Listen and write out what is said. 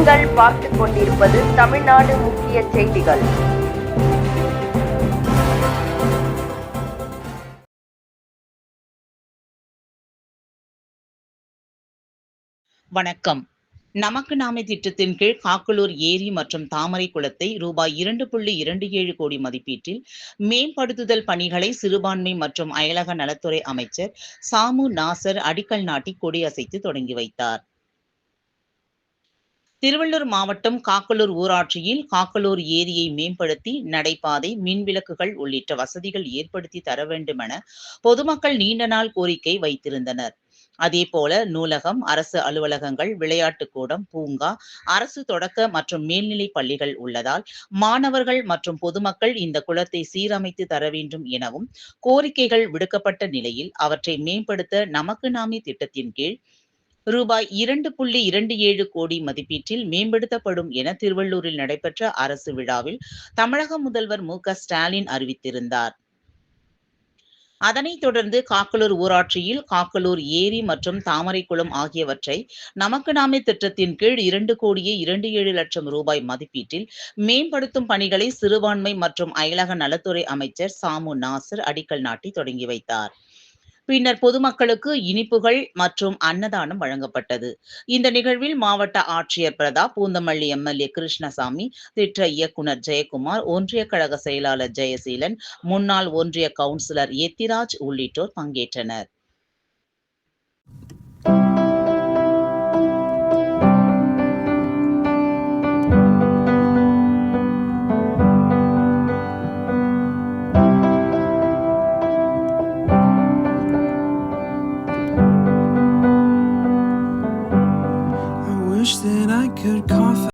நீங்கள் பார்த்துக் கொண்டிருப்பது தமிழ்நாடு முக்கிய செய்திகள். வணக்கம். நமக்கு நாமே திட்டத்தின் கீழ் காக்கலூர் ஏரி மற்றும் தாமரை குளத்தை ரூபாய் இரண்டு புள்ளி இரண்டு ஏழு கோடி மதிப்பீட்டில் மேம்படுத்துதல் பணிகளை சிறுபான்மை மற்றும் அயலக நலத்துறை அமைச்சர் சாமு நாசர் அடிக்கல் நாட்டி கொடியசைத்து தொடங்கி வைத்தார். திருவள்ளூர் மாவட்டம் காக்கலூர் ஊராட்சியில் காக்கலூர் ஏரியை மேம்படுத்தி நடைபாதை மின்விளக்குகள் உள்ளிட்ட வசதிகள் ஏற்படுத்தி தர வேண்டும் என பொதுமக்கள் நீண்ட நாள் கோரிக்கை வைத்திருந்தனர். அதேபோல நூலகம் அரசு அலுவலகங்கள் விளையாட்டுக் கூடம் பூங்கா அரசு தொடக்க மற்றும் மேல்நிலை பள்ளிகள் உள்ளதால் மாணவர்கள் மற்றும் பொதுமக்கள் இந்த குளத்தை சீரமைத்து தர வேண்டும் எனவும் கோரிக்கைகள் விடுக்கப்பட்ட நிலையில் அவற்றை மேம்படுத்த நமக்கு நாமே திட்டத்தின் கீழ் ரூபாய் இரண்டு புள்ளி இரண்டு ஏழு கோடி மதிப்பீட்டில் மேம்படுத்தப்படும் என திருவள்ளூரில் நடைபெற்ற அரசு விழாவில் தமிழக முதல்வர் மு க ஸ்டாலின் அறிவித்திருந்தார். அதனைத் தொடர்ந்து காக்கலூர் ஊராட்சியில் காக்கலூர் ஏரி மற்றும் தாமரைக்குளம் ஆகியவற்றை நமக்கு நாமே திட்டத்தின் கீழ் இரண்டு கோடியே இரண்டு ஏழு லட்சம் ரூபாய் மதிப்பீட்டில் மேம்படுத்தும் பணிகளை சிறுபான்மை மற்றும் அயலக நலத்துறை அமைச்சர் சாமு நாசர் அடிக்கல் நாட்டி தொடங்கி வைத்தார். பின்னர் பொதுமக்களுக்கு இனிப்புகள் மற்றும் அன்னதானம் வழங்கப்பட்டது. இந்த நிகழ்வில் மாவட்ட ஆட்சியர் பிரதாப் பூந்தமல்லி எம்எல்ஏ கிருஷ்ணசாமி திட்ட இயக்குனர் ஜெயக்குமார் ஒன்றிய கழக செயலாளர் ஜெயசீலன் முன்னாள் ஒன்றிய கவுன்சிலர் எத்திராஜ் உள்ளிட்டோர் பங்கேற்றனர். Good call.